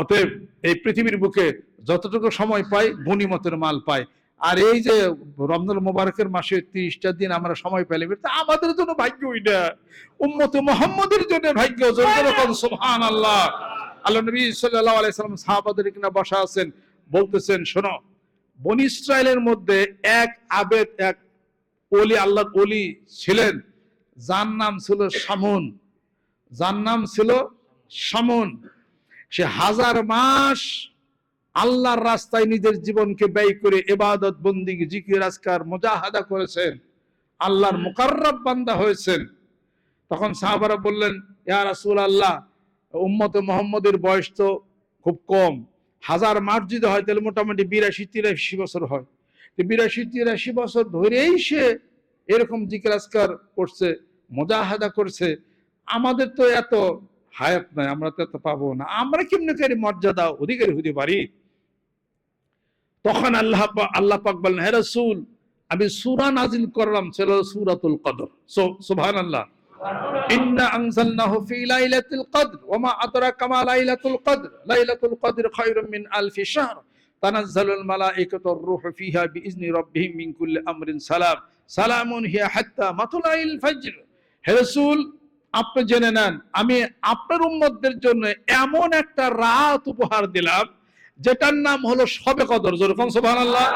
অতএব এই পৃথিবীর বুকে যতটুকু সময় পাই গনিমতের মাল পাই। আর এই যে রমজান মোবারকের মাসে তিরিশটা দিন আমরা সময় পেলে আমাদের জন্য ভাগ্য ওইটা। উম্মতে মোহাম্মদের জন্য ভাগ্য। সুবহান আল্লাহ আল্লাহ নবী সাল্লাল্লাহু আলাইহি সাল্লাম সাহাবাদের কিনা বসা আছেন, বলতেছেন, শোনো, বনি ইসরায়েলের মধ্যে এক আবেদ, এক ওলি, আল্লাহর ওলি ছিলেন। যার নাম ছিল সামুন। যার নাম ছিল সামুন। সে হাজার মাস আল্লাহর রাস্তায় নিজের জীবনকে ব্যয় করে এবাদত বন্দি, জিকির, আজকার, মোজাহাদা করেছেন। আল্লাহর মুকাররব বান্দা হয়েছেন। তখন সাহাবারা বললেন, ইয়া রাসূল আল্লাহ উম্মতে মোহাম্মদের বয়স তো খুব কম। হাজার মাস যদি হয়, তাহলে মোটামুটি বিরাশি, তিরাশি বছর হয়। বিরাশি, তিরাশি বছর ধরেই সে এরকম আজকার করছে, মোজাহাদা করছে। আমাদের তো এত হায়াত নাই আমরা তো এত পাবো না। আমরা কেমনি করে মর্যাদা অধিকারী হতে পারি? তখন আল্লাহ আল্লাহ পাক বললেন হে রাসূল আমি সূরা নাজিল করলাম ছিল সূরাতুল কদর। সুবহানাল্লাহ। ইন্না আনজালনাহু ফি লাইলাতুল কদর ওয়া মা আদরাকা মা লাইলাতুল কদর। লাইলাতুল কদর খায়রুম মিন আলফি শাহর। তানাজ্জালুল মালাইকাতু ওয়ার-রূহু ফিহা বিইজনি রাব্বিহিম মিন কুল্লি আমরিন সালাম। সালামুন হিয়া হাত্তা মাতলাইল ফজর। হে রাসূল আপনি জেনে নেন, আমি আপনার উম্মতদের জন্য এমন একটা রাত উপহার দিলাম, যেটার নাম হলো সবে কদর। যেরকম সুবহানাল্লাহ।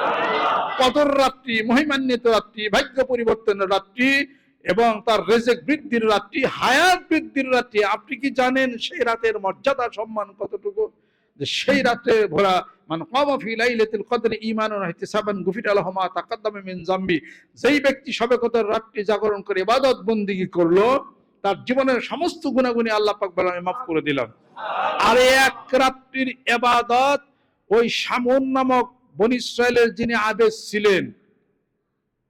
কদর রাত্রি, মহিমান্বিত রাত্রি, ভাগ্য পরিবর্তনের রাত্রি এবং তার রেজেক বৃদ্ধির রাত্রি, হায়াত বৃদ্ধির রাত্রি। আপনি কি জানেন সেই রাতের মর্যাদা, সম্মান কতটুকু? যে সেই রাতে ভরা মানে কম ফি লাইলাতুল কদর ঈমানুন ইহতিসাবান গুফির আলাহু মা তাকাদ্দামা মিন জাম্বি যেই ব্যক্তি সবে কদর রাত্রি জাগরণ করে ইবাদত বন্দিগি করল তার জীবনের সমস্ত গুণাগুণী আল্লাহ পাক বলে আমি মাফ করে দিলাম। আর এক রাত্রির এবাদত ওই সামন নামক বনি ইসরায়েলের যিনি আবেদ ছিলেন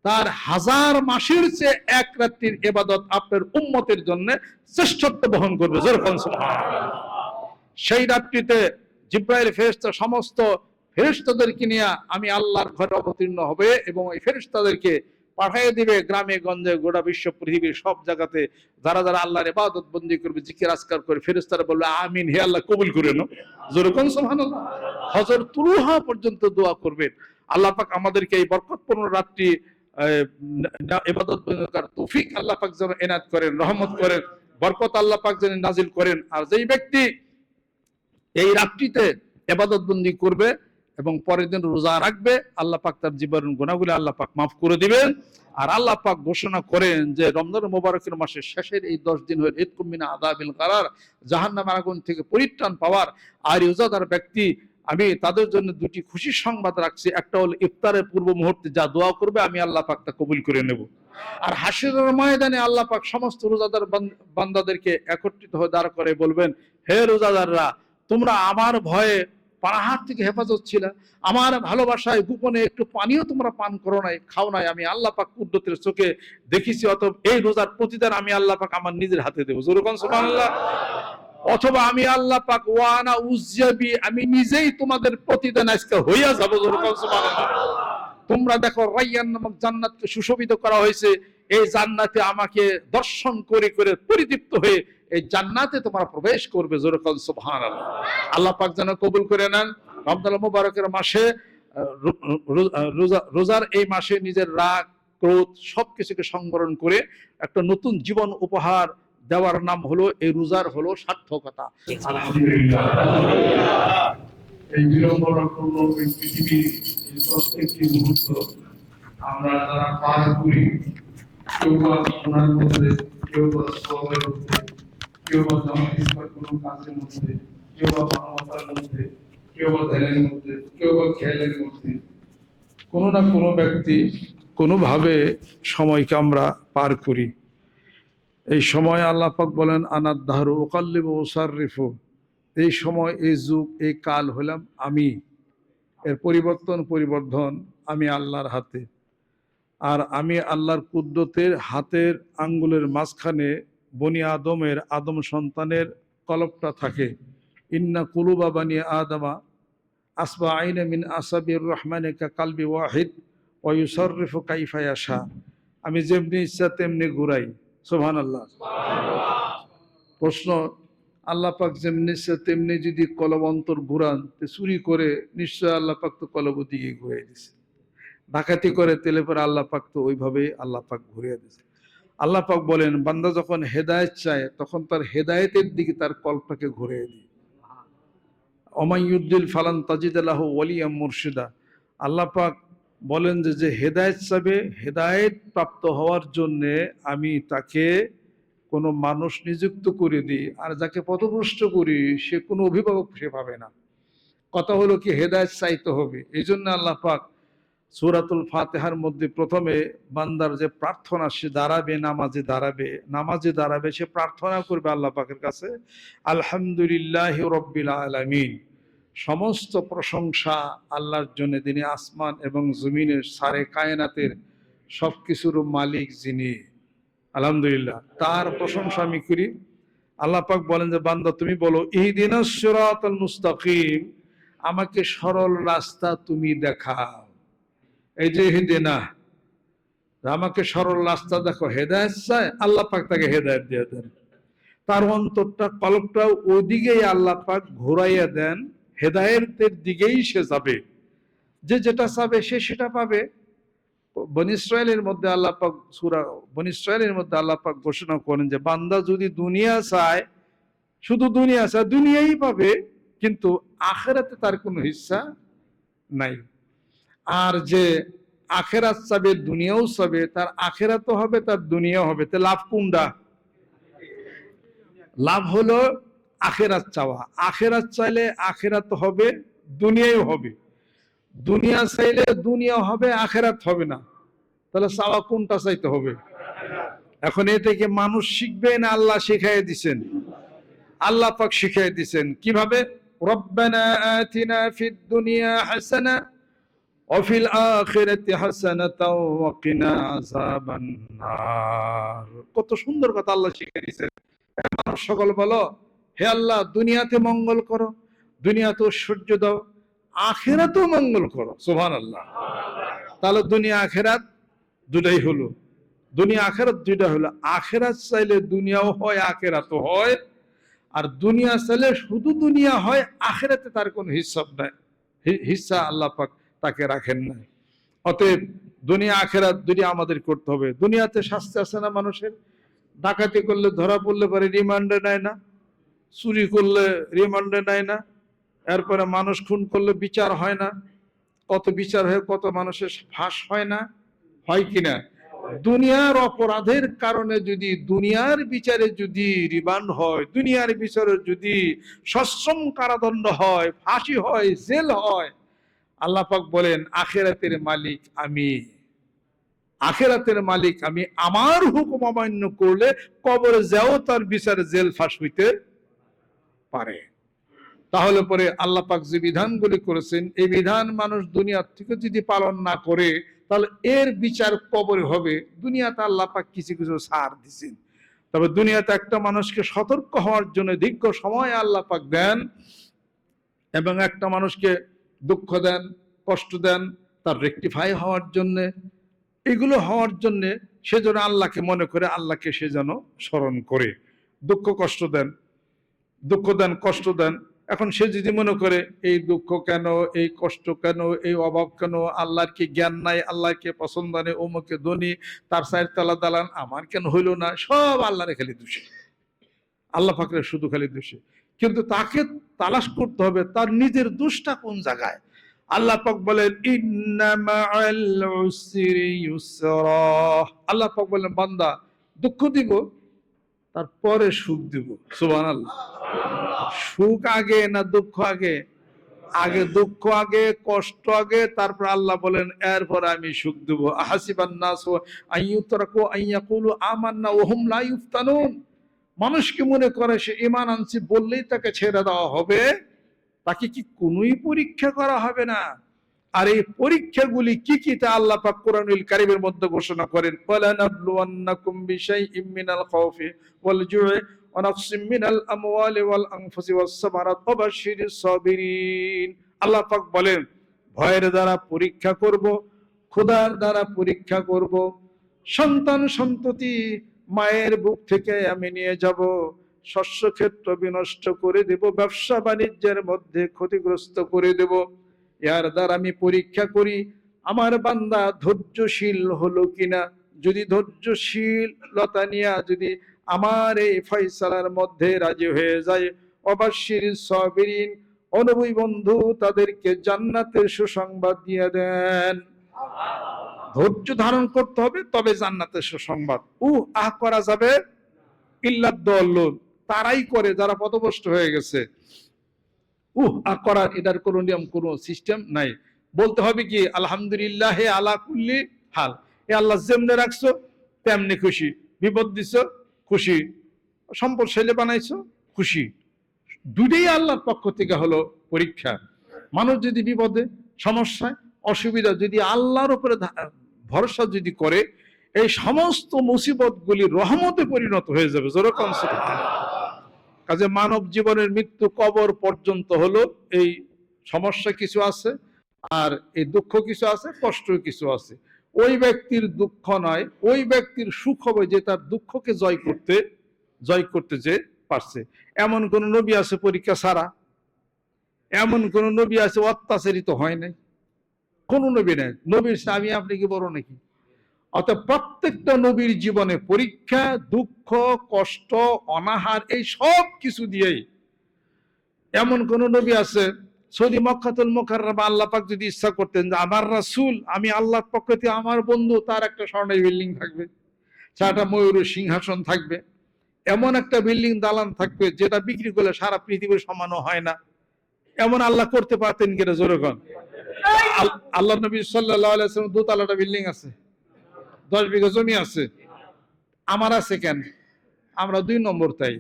তার হাজার মাসের চেয়ে এক রাত্রির এবাদত আপনার উম্মতের জন্য শ্রেষ্ঠত্ব বহন করবে। যেরকম সেই রাত্রিতে জিব্রাইল ফেরেশতা সমস্ত ফেরেশতাদেরকে নিয়ে আমি আল্লাহর ঘরে অবতীর্ণ হবে এবং এই ফেরেশতাদেরকে পাঠিয়ে দিবে, গ্রামে, গঞ্জে, গোটা বিশ্ব, পৃথিবীর সব জায়গাতে। যারা যারা আল্লাহর ইবাদত বন্দি করবে, জিকির আজকার করে, ফেরেশতারা বলবে, আমিন, হে আল্লাহ, কবুল করে নাও। যেরকম হজর তুলুহা পর্যন্ত দোয়া করবেন। আল্লাহ পাক আমাদেরকে এই বরকতপূর্ণ রাত্রি না- ইবাদত তৌফিক আল্লাহ পাক যেন এনাত করেন, রহমত করেন, বরকত আল্লাহ পাক যেন নাজিল করেন। আর যেই ব্যক্তি এই রাত্রিতে এবাদত বন্দি করবে এবং পরের দিন রোজা রাখবে, আল্লাহ পাক তার জীবন গুণাগুলি আল্লাহ পাক মাফ করে দিবেন। আর আল্লাহ পাক ঘোষণা করেন যে, রমজান মোবারকের মাসের শেষের এই দশ দিন হয়ে ঈদ কুমিনা আদাবিল কারার জাহান্নাম আগুন থেকে পরিত্রাণ পাওয়ার। আর রোজাদার ব্যক্তি, আমি তাদের জন্য দুটি খুশি সংবাদ রাখছি। একটা হলো ইফতারের পূর্ব মুহূর্তে যা দোয়া করবে, আমি আল্লাহ পাক তা কবুল করে নেব। আর হাসিরের ময়দানে আল্লাহ পাক সমস্ত রোজাদার বান্দাদেরকে একত্রিত হয়ে দাঁড় করে বলবেন, হে রোজাদাররা, তোমরা আমার ভয়ে পানাহার থেকে হেফাজত ছিল। আমার ভালোবাসায় গোপনে একটু পানিও তোমরা পান করো নাই, খাও নাই, আমি আল্লাহ পাক কুদ্রতের চোখে দেখেছি অত এই রোজার প্রতিদান আমি আল্লাহ পাক আমার নিজের হাতে দেবো। যেরকম সুবহানাল্লাহ? অথবা আমি আল্লাহ পাক ওয়ানা উজ্জাবি, আমি নিজেই তোমাদের প্রতিদান আজকে হইয়া যাব যেরকম তোমরা দেখো রাইয়ান নামক জান্নাতকে সুশোভিত করা হয়েছে। এই জান্নাতে আমাকে দর্শন করে করে পরিতৃপ্ত হয়ে এই জান্নাতে তোমরা প্রবেশ করবে যেরকম সুবহানাল্লাহ। আল্লাহ পাক যেন কবুল করে নেন। রমজান মুবারকের মাসে রোজার এই মাসে নিজের রাগ, ক্রোধ সবকিছুকে সংবরণ করে একটা নতুন জীবন উপহার দেওয়ার নাম হলো, এই রোজার হলো সার্থকতা। আমরা পার করি, কেউ বা মধ্যে, কেউ বা সবের মধ্যে কেউ বা কোনো কাজের মধ্যে, কেউ বা মানবতার মধ্যে, কেউ বা ধ্যানের মধ্যে, কেউ বা খেয়ালের মধ্যে, কোনো না কোনো ব্যক্তি কোনোভাবে সময়কে আমরা পার করি। এই সময় আল্লাহ পাক বলেন আনাদ্দাহরু ওকাল্লিব ওসারিফু এই সময়, এই যুগ, এই কাল হলাম আমি। এর পরিবর্তন, পরিবর্ধন আমি আল্লাহর হাতে। আর আমি আল্লাহর কুদ্দতের হাতের আঙ্গুলের মাঝখানে বনি আদমের আদম সন্তানের কলপটা থাকে। ইন্না কুলুবা বানি আদমা আসবা আইনে মিন আসাবির রহমানে কা কালবি ওয়াহিদ ওয়ুসরিফু কাইফা ইয়াশা। আমি যেমনি ইচ্ছা তেমনি ঘুরাই। প্রশ্ন, আল্লাহ পাক যেমনি সে তেমনি যদি কলব অন্তর ঘুরান চুরি করে নিশ্চয় আল্লাহ পাক তো কলব দিকে ঘুরিয়ে দিছে। ডাকাতি করে তেলে পরে আল্লাহ পাক তো ওইভাবেই আল্লাহ পাক ঘুরিয়ে দিছে। আল্লাহ পাক বলেন, বান্দা যখন হেদায়েত চায়, তখন তার হেদায়েতের দিকে তার কল্পটাকে ঘুরিয়ে দিই। অমাইউদ্দিল ফালান তাজিদ আল্লাহ ওয়ালিয়া মুর্শিদা। আল্লাহ পাক বলেন যে যে হেদায়েত চাবে, হেদায়েত প্রাপ্ত হওয়ার জন্যে আমি তাকে কোনো মানুষ নিযুক্ত করে দিই, আর যাকে পথভ্রষ্ট করি, সে কোনো অভিভাবক সে পাবে না। কথা হলো কি, হেদায়েত চাইতে হবে। এই জন্য আল্লাহ পাক সুরাতুল ফাতেহার মধ্যে প্রথমে বান্দার যে প্রার্থনা, সে দাঁড়াবে, নামাজে দাঁড়াবে নামাজে দাঁড়াবে, সে প্রার্থনা করবে আল্লাহ পাকের কাছে, আলহামদুলিল্লাহ রব্বিল আলামিন। সমস্ত প্রশংসা আল্লাহর জন্য তিনি আসমান এবং জমিনের সারে কায়নাতের সব কিছুর মালিক যিনি। আলহামদুলিল্লাহ। তার প্রশংসা আমি করি। আল্লাহ পাক বলেন যে, বান্দা, তুমি বলো ইহদিন সিরাতাল মুস্তাকিম। আমাকে সরল রাস্তা তুমি দেখাও। এই যে হিদিনা আমাকে সরল রাস্তা দেখো, হেদায়ত চায়, আল্লাহ পাক তাকে হেদায়ত দিয়ে দেন। তার অন্তরটা কলকটা ওদিকেই আল্লাহ পাক ঘুরাইয়া দেন, হেদায়েতের দিকেই সে যাবে। যে যেটা চাবে, সে সেটা পাবে। বন ইসরায়েলের মধ্যে আল্লাহ পাক সুরা, বন ইসরায়েলের মধ্যে আল্লাহ পাক ঘোষণা করেন যে, বান্দা যদি দুনিয়া চায়, শুধু দুনিয়া চায়, দুনিয়াই পাবে, কিন্তু আখেরাতে তার কোনো হিস্সা নাই। আর যে আখেরাত চাবে, দুনিয়াও চাবে, তার আখেরাতও হবে, তার দুনিয়াও হবে। তে লাভ কোনটা? লাভ হলো আখেরাত চাওয়া। আখেরাত চাইলে আখেরাত হবে দুনিয়াও হবে। দুনিয়া চাইলে দুনিয়া হবে, আখেরাত হবে না। তাহলে চাওয়া কোনটা চাইতে হবে? এখন এ থেকে মানুষ শিখবে না আল্লাহ শিখাই দিছেন? আল্লাহ পাক শিখাই দিছেন। কীভাবে? রব্বানা আতিনা ফিদ দুনিয়া হাসানা وفي الآخرة حسنة وقنا عذاب النار কত সুন্দর কথা আল্লাহ শিখিয়ে দিয়েছেন মানুষ সকল বলো হে আল্লাহ দুনিয়াতে মঙ্গল করো দুনিয়াতে ঐশ্বর্য দাও আখেরাতেও মঙ্গল করো সুবহান আল্লাহ তাহলে দুনিয়া আখেরাত দুটাই হলো দুনিয়া আখেরাত দুইটা হলো আখেরাত চাইলে দুনিয়াও হয় আখেরাতও হয় আর দুনিয়া চাইলে শুধু দুনিয়া হয় আখেরাতে তার কোনো হিসাব নাই হি- হিস্সা আল্লাহ পাক তাকে রাখেন না। অতএব দুনিয়া আখেরাত দুটি আমাদের করতে হবে। দুনিয়াতে শাস্তি আছে না মানুষের? ডাকাতি করলে ধরা পড়লে পরে রিমান্ডে নেয় না। চুরি করলে রিমান্ডে নেয় না। এরপরে মানুষ খুন করলে বিচার হয় না। কত বিচার হয়ে, কত মানুষের ফাঁস হয় না। হয় কিনা দুনিয়ার অপরাধের কারণে যদি দুনিয়ার বিচারে যদি রিমান্ড হয়, দুনিয়ার বিচারে যদি সশ্রম কারাদণ্ড হয়, ফাঁসি হয়, জেল হয় আল্লাহ পাক বলেন, আখেরাতের মালিক আমি। আখেরাতের মালিক আমি। আমার হুকুম অমান্য করলে কবরে যাও, তার বিচারে জেল ফাঁস হইতে পারে। তাহলে পরে আল্লাহ পাক যে বিধানগুলি করেছেন, এই বিধান মানুষ দুনিয়ার থেকে যদি পালন না করে, তাহলে এর বিচার কবরে হবে। দুনিয়াতে আল্লাহ পাক কিছু কিছু সার দিছেন। তবে দুনিয়াতে একটা মানুষকে সতর্ক হওয়ার জন্য দীর্ঘ সময় আল্লাহ পাক দেন এবং একটা মানুষকে দুঃখ দেন, কষ্ট দেন, তার রেকটিফাই হওয়ার জন্যে। এগুলো হওয়ার জন্যে সে যেন আল্লাহকে মনে করে, আল্লাহকে সে যেন স্মরণ করে। দুঃখ, কষ্ট দেন। দুঃখ দেন, কষ্ট দেন। এখন সে যদি মনে করে, এই দুঃখ কেন, এই কষ্ট কেন, এই অভাব কেন, আল্লাহর কি জ্ঞান নাই আল্লাহকে পছন্দ নেই, অমুকে ধনী, তার সাইড তালা দালান, আমার কেন হইল না? সব আল্লাহরে খালি দোষে। আল্লাহ ফাকরে শুধু খালি দোষে। কিন্তু তাকে তালাশ করতে হবে তার নিজের দোষটা কোন জায়গায়? আল্লাহ পাক বলেন আল্লাহ পাক বলেন, বান্দা, দুঃখ দিব, তারপরে সুখ দিব। সুবহানাল্লাহ। সুখ আগে না দুঃখ আগে? আগে দুঃখ আগে, কষ্ট আগে, তারপর আল্লাহ বলেন, এরপর আমি সুখ দেব। আহাসিবান নাস আইয়ুতরাকু আইয়াকুলু আমান্না ওহুম লা ইফতানুন মানুষ কি মনে করে সে ইমান আনছি বললেই তাকে ছেড়ে দেওয়া হবে, তাকে কি কোনোই পরীক্ষা করা হবে না। আর এই পরীক্ষাগুলি কি কি তা আল্লাহ পাক কোরআনুল কারীমের মধ্যে ঘোষণা করেন ওয়ালানাবলুওয়ান্নাকুম বিশাইইম মিনাল খাউফি ওয়াল জু'i ওয়া মিনাল আমওয়ালি ওয়াল আনফুসি ওয়াস সামারাত সাবিরিন। আল্লাহ পাক বলেন, ভয়ের দ্বারা পরীক্ষা করব খোদার দ্বারা পরীক্ষা করব, সন্তান সন্ততি মায়ের বুক থেকে আমি নিয়ে যাব। শস্য ক্ষেত্র বিনষ্ট করে দেব, ব্যবসা বাণিজ্যের মধ্যে ক্ষতিগ্রস্ত করে দেব। এর দ্বারা আমি পরীক্ষা করি, আমার বান্দা ধৈর্যশীল হলো কিনা? যদি ধৈর্যশীলতা নিয়ে যদি আমার এই ফয়সালার মধ্যে রাজি হয়ে যায়, অবশ্যই সবিরিন অনুভবী বন্ধু তাদেরকে জান্নাতের সুসংবাদ দিয়ে দেন। ধৈর্য ধারণ করতে হবে, তবে জান্নাতের সুসংবাদ উ আহ করা যাবে তারাই করে, যারা পথভ্রষ্ট হয়ে গেছে। উহ, আহ করার এটার কোনো নিয়ম, কোনো সিস্টেম নাই। বলতে হবে কি, আলহামদুলিল্লাহ, হে আলা কুল্লি হাল। এ আল্লাহ যেমনে রাখছো, তেমনি খুশি। বিপদ দিছ, খুশি। সম্পদ ছেলে বানাইছো, খুশি। দুটোই আল্লাহর পক্ষ থেকে হলো পরীক্ষা। মানুষ যদি বিপদে, সমস্যায় অসুবিধা যদি আল্লাহর উপরে ভরসা যদি করে, এই সমস্ত মুসিবতগুলি রহমতে পরিণত হয়ে যাবে। যেরকম কাজে মানব জীবনের মৃত্যু কবর পর্যন্ত হলো, এই সমস্যা কিছু আছে, আর এই দুঃখ কিছু আছে, কষ্ট কিছু আছে। ওই ব্যক্তির দুঃখ নয়, ওই ব্যক্তির সুখ হবে যে তার দুঃখকে জয় করতে জয় করতে যে পারছে। এমন কোন নবী আছে পরীক্ষা ছাড়া। এমন কোন নবী আছে অত্যাচারিত হয় নাই। কোন নবী নাই। নবীর আমি আপনি কি বড় নাকি? অর্থাৎ প্রত্যেকটা নবীর জীবনে পরীক্ষা, দুঃখ, কষ্ট, অনাহার, এই সব কিছু দিয়েই এমন কোন নবী আছে? সৌদি মক্কাতুল মোকাররমা আল্লাহ পাক যদি ইচ্ছা করতেন যে আমার রাসুল, আমি আল্লাহর পক্ষ থেকে আমার বন্ধু, তার একটা স্বর্ণের বিল্ডিং থাকবে, চারটা ময়ূরের সিংহাসন থাকবে, এমন একটা বিল্ডিং দালান থাকবে, যেটা বিক্রি করলে সারা পৃথিবীর সমানও হয় না। এমন আল্লাহ করতে পারতেন কিনা জোরগণ আল্লাহ নবী আলাইসলাম দোতলাটা বিল্ডিং আছে, দশ বিঘা জমি আছে। আমার আছে কেন? আমরা দুই নম্বর তাই।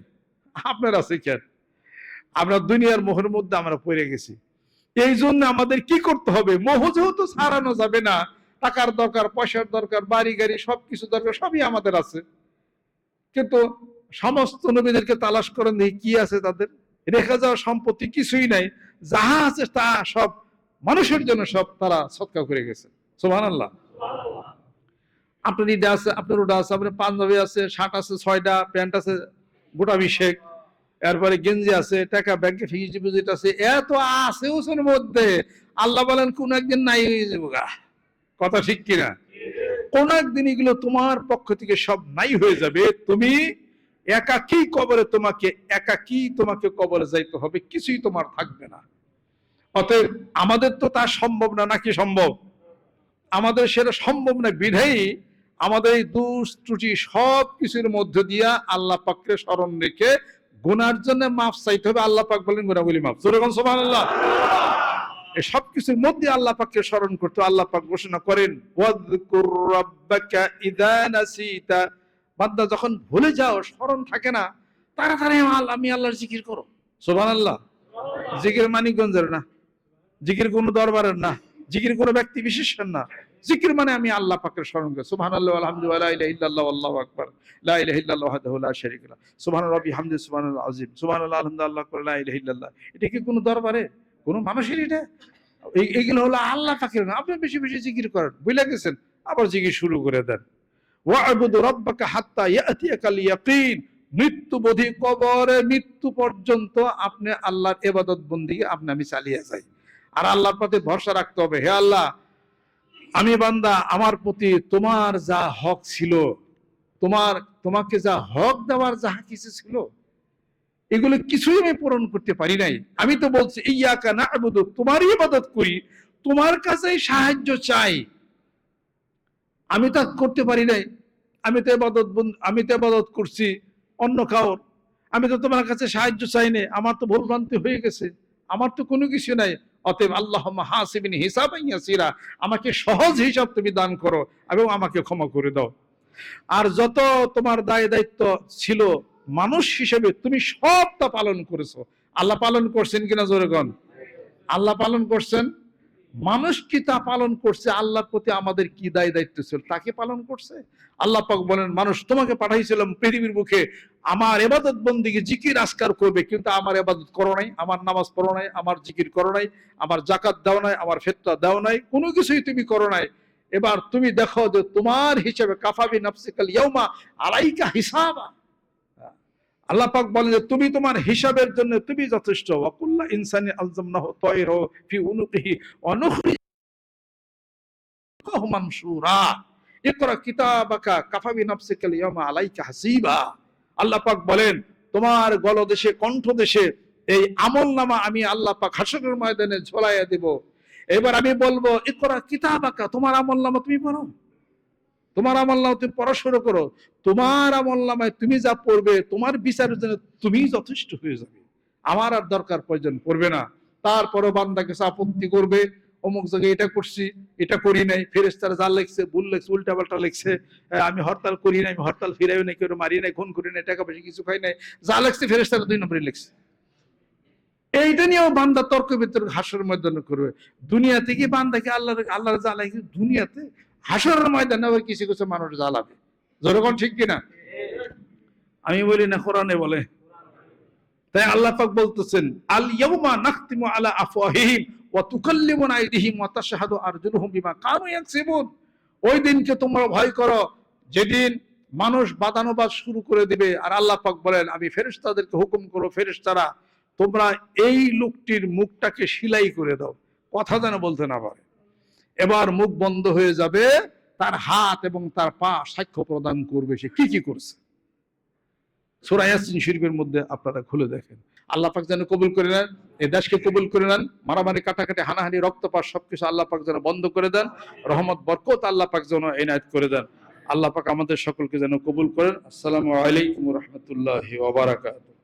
আপনার আছে কেন? আমরা দুনিয়ার মোহের মধ্যে আমরা পড়ে গেছি। এই জন্য আমাদের কি করতে হবে? মোহ যেহেতু ছাড়ানো যাবে না, টাকার দরকার, পয়সার দরকার, বাড়ি, গাড়ি, সবকিছু দরকার, সবই আমাদের আছে। কিন্তু সমস্ত নবীদেরকে তালাশ করেন কি আছে তাদের? রেখে যাওয়া সম্পত্তি কিছুই নাই। যাহা আছে তা সব মানুষের জন্য সব তারা সৎকার করে গেছে। সোহান আল্লাহ আপনার ইডা আছে, আপনার ওটা আছে, আপনার পাঞ্জাবি আছে, শার্ট আছে, ছয়টা, প্যান্ট আছে, গোটা বিশেক এরপরে গেঞ্জি আছে, টাকা ব্যাংকে ফিক্সড ডিপোজিট আছে, এত আছে ওসের মধ্যে। আল্লাহ বলেন, কোন একদিন নাই হয়ে যাব গা। কথা ঠিক কিনা? কোন একদিন এগুলো তোমার পক্ষ থেকে সব নাই হয়ে যাবে। তুমি একাকি কবরে তোমাকে, একাকি তোমাকে কবরে যাইতে হবে, কিছুই তোমার থাকবে না। অতএব আমাদের তো তা সম্ভব না নাকি সম্ভব? আমাদের সেটা সম্ভব না বিধায়ী আমাদের এই দুষ ত্রুটি সব কিছুর মধ্য দিয়া আল্লাহ পাককে স্মরণ রেখে গুনার জন্য মাফ চাইতে হবে। আল্লাহ পাক বলেন গুনাগুলি মাফ। যেরকম সোমান আল্লাহ সব কিছুর মধ্যে আল্লাহ পাককে স্মরণ করতে আল্লাহ পাক ঘোষণা করেন ওয়াদকুর রাব্বাকা ইদা নাসিতা বান্দা যখন ভুলে যাও, স্মরণ থাকে না, তাড়াতাড়ি আল্লাহ, আমি আল্লাহর জিকির করো। সুবহানাল্লাহ। জিকির মানিকগঞ্জের না। জিকির কোনো দরবারের না। জিকির কোনো ব্যক্তি বিশেষের না। জিকির মানে আমি আল্লাহ পাকের স্মরণ করি। সুবহানাল্লাহ আলহামদুলিল্লাহ, লা ইলাহা ইল্লাল্লাহ আল্লাহু আকবার। লা ইলাহা ইল্লাল্লাহ ওয়াহদাহু লা শারীকা লাহ। সুবহান রাব্বি হামদি সুবহানাল্লাহ আযীম। সুবহানাল্লাহ, আলহামদুলিল্লাহ করে লা ইলাহা ইল্লাল্লাহ। এটা কি কোনো দরবারে? কোনো মানুষের এটা? এইগুলো হলো আল্লাহ পাকের আপনি বেশি বেশি জিকির করেন। বুঝলে গেছেন, আবার জিকির শুরু করে দেন। মৃত্যু বোধি কবরে মৃত্যু পর্যন্ত আপনি আল্লাহর এবাদত বন্দিকে আপনি আমি চালিয়ে যাই। আর আল্লাহর প্রতি ভরসা রাখতে হবে। হে আল্লাহ, আমি বান্দা, আমার প্রতি তোমার যা হক ছিল, তোমার, তোমাকে যা হক দেওয়ার যাহা কিছু ছিল, এগুলো কিছুই আমি পূরণ করতে পারি নাই। আমি তো বলছি, ইয়াকা না তোমারই ইবাদত করি, তোমার কাছেই সাহায্য চাই। আমি তা করতে পারি নাই। আমি তো এবাদত আমি তো এবাদত করছি, অন্য কাউর। আমি তো তোমার কাছে সাহায্য চাই নাই আমার তো ভুল ভ্রান্তি হয়ে গেছে। আমার তো কোনো কিছু নাই। অতএব আল্লাহ হাসিবিন হিসাব সিরা আমাকে সহজ হিসাব তুমি দান করো এবং আমাকে ক্ষমা করে দাও। আর যত তোমার দায় দায়িত্ব ছিল, মানুষ হিসেবে তুমি সবটা পালন করেছ। আল্লাহ পালন করছেন কিনা জোরেগণ আল্লাহ পালন করছেন? মানুষ কি তা পালন করছে, আল্লাহর প্রতি আমাদের কি দায় দায়িত্ব ছিল? তাকে পালন করছে? আল্লাহ পাক বলেন, মানুষ, তোমাকে পাঠাইছিলাম পৃথিবীর মুখে আমার এবাদত বন্দিকে জিকির আসকার করবে, কিন্তু আমার এবাদত করো নাই, আমার নামাজ পড়ো নাই, আমার জিকির করো নাই, আমার জাকাত দাও নাই, আমার ফেতরা দাও নাই, কোনো কিছুই তুমি করো নাই। এবার তুমি দেখো যে তোমার হিসেবে কাফাবি নাফসিকাল ইয়াউমা আলাইকা হিসাবা। আল্লাহ পাক বলেন যে, তুমি তোমার হিসাবের জন্য তুমি যথেষ্ট। ওয়াকুল্লা ইনসানি আলজামনাহু ফি মানসুরা ইকরা কিতাবাকা কাফা বিনাফসিকা আল-ইয়াওমা আলাইকা হাসিবা। আল্লাহ পাক বলেন, তোমার এই আমলনামা আমি আল্লাহ পাক ময়দানে ঝোলাইয়া দেব। এবার আমি বলব ইকরা কিতাবাকা, তোমার আমলনামা তুমি পড়ো। তোমার আমলনামা তুমি পড়া শুরু করো। তোমার আমলনামায় তুমি যা পড়বে, তোমার বিচারের জন্য তুমি যথেষ্ট হয়ে যাবে। আমার আর দরকার প্রয়োজন পড়বে না। তারপরে বান্দা কিছু আপত্তি করবে, অমুক জায়গায় এটা করছি, এটা করি নাই ফেরেস্তারা যা লেখছে, ভুল লেখছে উল্টা পাল্টা লেখছে আমি হরতাল করি নাই, আমি হরতাল ফিরাই নাই, কেউ মারি নাই, খুন করি নাই, টাকা পয়সা কিছু খাই নাই, যা লেখছে ফেরেস্তারা দুই নম্বরে লেখছে। এইটা নিয়েও বান্দা তর্ক বিতর্ক হাসর ময়দানে করবে। দুনিয়া থেকে বান্দাকে আল্লাহর আল্লাহর জ্বালাই দুনিয়াতে হাসরের ময়দানে আবার কিছু কিছু মানুষ জ্বালাবে। যেরকম ঠিক কিনা? আমি বলি না, কোরআনে বলে। তাই আল্লাহ পাক বলতেছেন, আল ইয়াউমা নাখতিমু আলা আফওয়াহিহিম ওয়া তুকাল্লিমুনা আইদিহিম ওয়া তাশহাদু আরজুলুহুম বিমা কানু ইয়াকসিবুন। ওই দিনকে তোমরা ভয় করো। যেদিন মানুষ বাদানুবাদ শুরু করে দিবে, আর আল্লাহ পাক বলেন, আমি ফেরেশতাদেরকে হুকুম করো, ফেরেশতারা, তোমরা এই লোকটির মুখটাকে সিলাই করে দাও। কথা যেন বলতে না পারে। এবার মুখ বন্ধ হয়ে যাবে, তার হাত এবং তার পা সাক্ষ্য প্রদান করবে সে। কি কি করছে? সূরা ইয়াসিন শরীফের মধ্যে আপনারা খুলে দেখেন। আল্লাহ পাক যেন কবুল করে নেন এই দেশকে কবুল করে নেন, মারামারি, কাটাকাটি, হানাহানি, রক্তপাত সবকিছু আল্লাহ পাক যেন বন্ধ করে দেন, রহমত, বরকত আল্লাহ পাক যেন এনায়েত করে দেন। আল্লাহ পাক আমাদের সকলকে যেন কবুল করেন। আসসালামু আলাইকুম রহমতুল্লাহ ওয়া বারাকাতুহু।